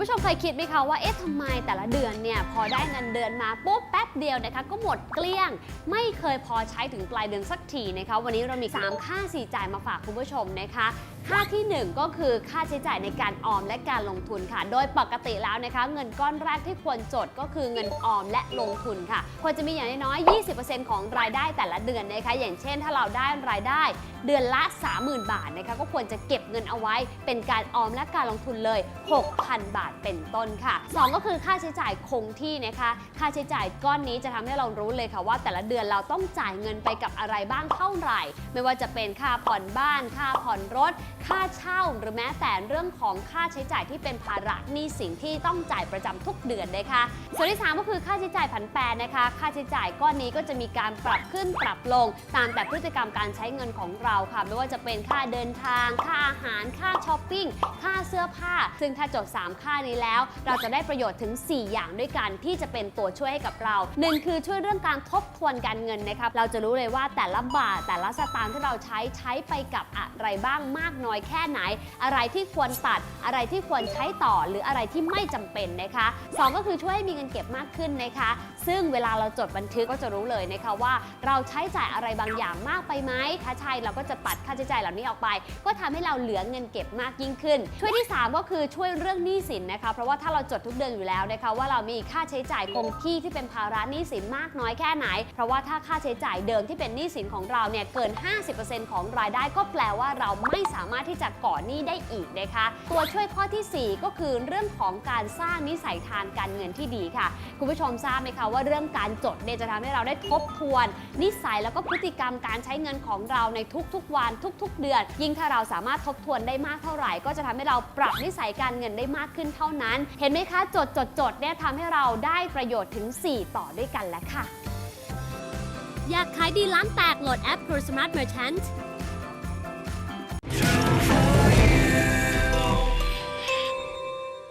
ผู้ชมเคยคิดไหมคะว่าเอ๊ะทำไมแต่ละเดือนเนี่ยพอได้เงินเดือนมาปุ๊บแป๊บเดียวนะคะก็หมดเกลี้ยง ไม่เคยพอใช้ถึงปลายเดือนสักทีนะคะวันนี้เรามี 3 ค่าสีจ่ายมาฝากคุณผู้ชมนะคะ ค่าทีหนึ่1 ก็คือค่าใช้จ่ายในการออมและการลงทุนค่ะ โดยปกติแล้วนะคะ เงินก้อนแรกที่ควรจดก็คือเงินออมและลงทุนค่ะ ควรจะมีอย่างน้อย 20%ของรายได้แต่ละเดือนนะคะ อย่างเช่น ถ้าเราได้รายได้เดือนละ 30,000 บาทนะคะ ก็ควรจะเก็บเงินเอาไว้ เป็นการออมและการลงทุนเลย 6,000 บาทเป็นต้นค่ะ 2 ก็คือค่าใช้จ่ายคงที่นะคะ ค่าใช้จ่ายก้อนนี้จะทำให้เรารู้เลยค่ะว่า แต่ละเดือนเราต้องจ่ายเงินไปกับอะไรบ้างเท่าไหร่ ไม่ว่าจะเป็นค่าผ่อนบ้าน ค่าผ่อนรถค่าเช่าหรือแม้แต่เรื่องของค่าใช้จ่ายที่เป็นภาระหนี้สินที่ต้องจ่ายประจำทุกเดือนนะคะส่วนที่ 3 ก็คือค่าใช้จ่ายผันแปรนะคะ ค่าใช้จ่ายก้อนนี้ก็จะมีการปรับขึ้นปรับลง ตามแต่พฤติกรรมการใช้เงินของเราค่ะ ไม่ว่าจะเป็นค่าเดินทาง ค่าอาหาร ค่าช้อปปิ้ง ค่าเสื้อผ้า ซึ่งถ้าจด 3 ค่านี้แล้ว เราจะได้ประโยชน์ถึง 4 อย่างด้วยกันที่จะเป็นตัวช่วยให้กับเรา 1 คือช่วยเรื่องการทบทวนการเงินนะคะ เราจะรู้เลยว่าแต่ละบาทแต่ละสตางค์ที่เราใช้ใช้ไปกับอะไรบ้างมากน้อยอยแค่ไหน อะไรที่ควรตัด อะไรที่ควรใช้ต่อหรืออะไรที่ไม่จำเป็นนะคะสองก็คือช่วยให้มีเงินเก็บมากขึ้นนะคะ ซึ่งเวลาเราจดบันทึกก็จะรู้เลยนะคะว่า เราใช้จ่ายอะไรบางอย่างมากไปไหมถ้าใช่เราก็จะตัดค่าใช้จ่ายเหล่านี้ออกไป ก็ทำให้เราเหลือเงินเก็บมากยิ่งขึ้น ช่วยที่ 3 ก็คือช่วยเรื่องหนี้สินนะคะ เพราะว่าถ้าเราจดทุกเดือนอยู่แล้วนะคะ ว่าเรามีค่าใช้จ่ายคงที่ที่เป็นภาระหนี้สินมากน้อยแค่ไหน เพราะว่าถ้าค่าใช้จ่ายเดิมที่เป็นหนี้สินของเราเนี่ยเกิน 50%ของรายได้ก็แปลว่าเราไม่สามารถที่จะก่อหนี้ได้อีกนะคะ ตัวช่วยข้อทีสี่ 4 ก็คือเรื่องของการสร้างนิสัยทางการเงินที่ดีค่ะ คุณผู้ชมทราบไหมคะว่าเรื่องการจดเนี่ยจะทำให้เราได้ทบทวน นิสัยแล้วก็พฤติกรรมการใช้เงินของเราในทุกๆวันทุก ๆ เดือน ยิ่งถ้าเราสามารถทบทวนได้มากเท่าไหร่ ก็จะทำให้เราปรับนิสัยการเงินได้มากขึ้นเท่านั้น เห็นไหมคะจดจดจดเนี่ยทำให้เราได้ประโยชน์ถึง 4 ต่อด้วยกันแล้วค่ะ อยากขายดีล้านแตกโหลดแอป Pro Smart Merchant